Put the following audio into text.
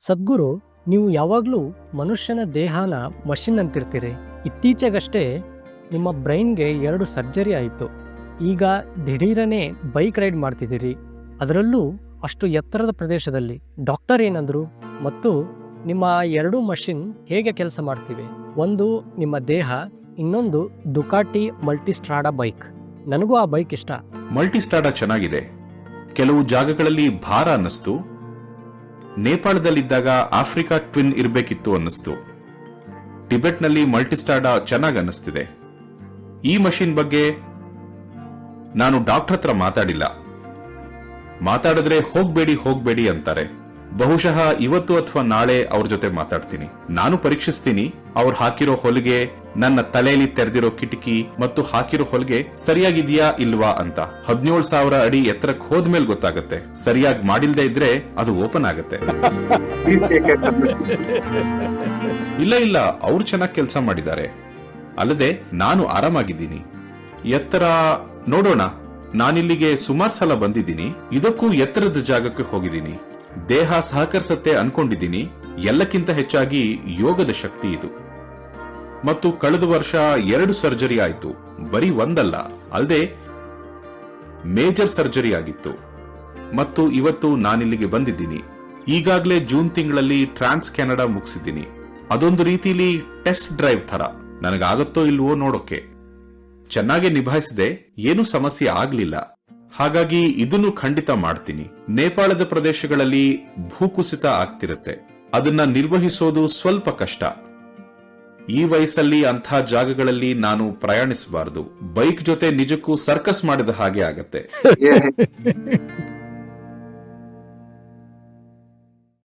ಸದ್ಗುರು, ನೀವು ಯಾವಾಗಲೂ ಮನುಷ್ಯನ ದೇಹನ ಮಷಿನ್ ಅಂತಿರ್ತೀರಿ. ಇತ್ತೀಚೆಗಷ್ಟೇ ನಿಮ್ಮ ಬ್ರೈನ್ಗೆ ಎರಡು ಸರ್ಜರಿ ಆಯಿತು. ಈಗ ದಿಢೀರನೇ ಬೈಕ್ ರೈಡ್ ಮಾಡ್ತಿದ್ದೀರಿ. ಅದರಲ್ಲೂ ಅಷ್ಟು ಎತ್ತರದ ಪ್ರದೇಶದಲ್ಲಿ ಡಾಕ್ಟರ್ ಏನಂದ್ರು? ಮತ್ತು ನಿಮ್ಮ ಎರಡೂ ಮಷಿನ್ ಹೇಗೆ ಕೆಲಸ ಮಾಡ್ತೀವಿ? ಒಂದು, ನಿಮ್ಮ ದೇಹ, ಇನ್ನೊಂದು ದುಕಾಟಿ ಮಲ್ಟಿಸ್ಟ್ರಾಡಾ ಬೈಕ್. ನನಗೂ ಆ ಬೈಕ್ ಇಷ್ಟ. ಮಲ್ಟಿಸ್ಟ್ರಾಡಾ ಚೆನ್ನಾಗಿದೆ. ಕೆಲವು ಜಾಗಗಳಲ್ಲಿ ಭಾರ ಅನ್ನಿಸ್ತು. ನೇಪಾಳದಲ್ಲಿದ್ದಾಗ ಆಫ್ರಿಕಾ ಟ್ವಿನ್ ಇರಬೇಕಿತ್ತು ಅನ್ನಿಸ್ತು. ಟಿಬೆಟ್ನಲ್ಲಿ ಮಲ್ಟಿಸ್ಟಾರ್ಡ ಚೆನ್ನಾಗಿ ಅನ್ನಿಸ್ತಿದೆ. ಈ ಮಷಿನ್ ಬಗ್ಗೆ ನಾನು ಡಾಕ್ಟರ್ ಹತ್ರ ಮಾತಾಡಿಲ್ಲ. ಮಾತಾಡಿದ್ರೆ ಹೋಗ್ಬೇಡಿ ಹೋಗ್ಬೇಡಿ ಅಂತಾರೆ. ಬಹುಶಃ ಇವತ್ತು ಅಥವಾ ನಾಳೆ ಅವ್ರ ಜೊತೆ ಮಾತಾಡ್ತೀನಿ. ನಾನು ಪರೀಕ್ಷಿಸ್ತೀನಿ, ಅವ್ರು ಹಾಕಿರೋ ಹೊಲಿಗೆ ನನ್ನ ತಲೆಯಲ್ಲಿ ತೆರೆದಿರೋ ಕಿಟಕಿ ಮತ್ತು ಹಾಕಿರೋ ಹೊಲಿಗೆ ಸರಿಯಾಗಿದೆಯಾ ಇಲ್ವಾ ಅಂತ. ಹದಿನೇಳು ಸಾವಿರ ಅಡಿ ಎತ್ತರಕ್ಕೆ ಹೋದ್ಮೇಲೆ ಗೊತ್ತಾಗುತ್ತೆ. ಸರಿಯಾಗಿ ಮಾಡಿಲ್ದೇ ಇದ್ರೆ ಅದು ಓಪನ್ ಆಗುತ್ತೆ. ಇಲ್ಲ ಇಲ್ಲ, ಅವ್ರು ಚೆನ್ನಾಗಿ ಕೆಲಸ ಮಾಡಿದ್ದಾರೆ. ಅಲ್ಲದೆ ನಾನು ಆರಾಮಾಗಿದ್ದೀನಿ. ಎತ್ತರ ನೋಡೋಣ. ನಾನಿಲ್ಲಿಗೆ ಸುಮಾರು ಸಲ ಬಂದಿದ್ದೀನಿ. ಇದಕ್ಕೂ ಎತ್ತರದ ಜಾಗಕ್ಕೆ ಹೋಗಿದ್ದೀನಿ. ದೇಹ ಸಹಕರಿಸತ್ತೆ ಅನ್ಕೊಂಡಿದ್ದೀನಿ. ಎಲ್ಲಕ್ಕಿಂತ ಹೆಚ್ಚಾಗಿ ಯೋಗದ ಶಕ್ತಿ ಇದು. ಮತ್ತು ಕಳೆದ ವರ್ಷ ಎರಡು ಸರ್ಜರಿ ಆಯಿತು. ಬರೀ ಒಂದಲ್ಲ ಅಲ್ಲದೆ ಮೇಜರ್ ಸರ್ಜರಿ ಆಗಿತ್ತು. ಮತ್ತು ಇವತ್ತು ನಾನಿಲ್ಲಿಗೆ ಬಂದಿದ್ದೀನಿ. ಈಗಾಗಲೇ ಜೂನ್ ತಿಂಗಳಲ್ಲಿ ಟ್ರಾನ್ಸ್ ಕೆನಡಾ ಮುಗಿಸಿದ್ದೀನಿ. ಅದೊಂದು ರೀತಿಲಿ ಟೆಸ್ಟ್ ಡ್ರೈವ್ ತರ ನನಗಾಗತ್ತೋ ಇಲ್ವೋ ನೋಡೋಕೆ. ಚೆನ್ನಾಗಿ ನಿಭಾಯಿಸಿದೆ, ಏನೂ ಸಮಸ್ಯೆ ಆಗ್ಲಿಲ್ಲ. ಹಾಗಾಗಿ ಇದನ್ನು ಖಂಡಿತ ಮಾಡ್ತೀನಿ. ನೇಪಾಳದ ಪ್ರದೇಶಗಳಲ್ಲಿ ಭೂಕುಸಿತ ಆಗ್ತಿರುತ್ತೆ. ಅದನ್ನ ನಿರ್ವಹಿಸೋದು ಸ್ವಲ್ಪ ಕಷ್ಟ. ಈ ವಯಸ್ಸಲ್ಲಿ ಅಂಥ ಜಾಗಗಳಲ್ಲಿ ನಾನು ಪ್ರಯಾಣಿಸಬಾರದು. ಬೈಕ್ ಜೊತೆ ನಿಜಕ್ಕೂ ಸರ್ಕಸ್ ಮಾಡಿದ ಹಾಗೆ ಆಗತ್ತೆ.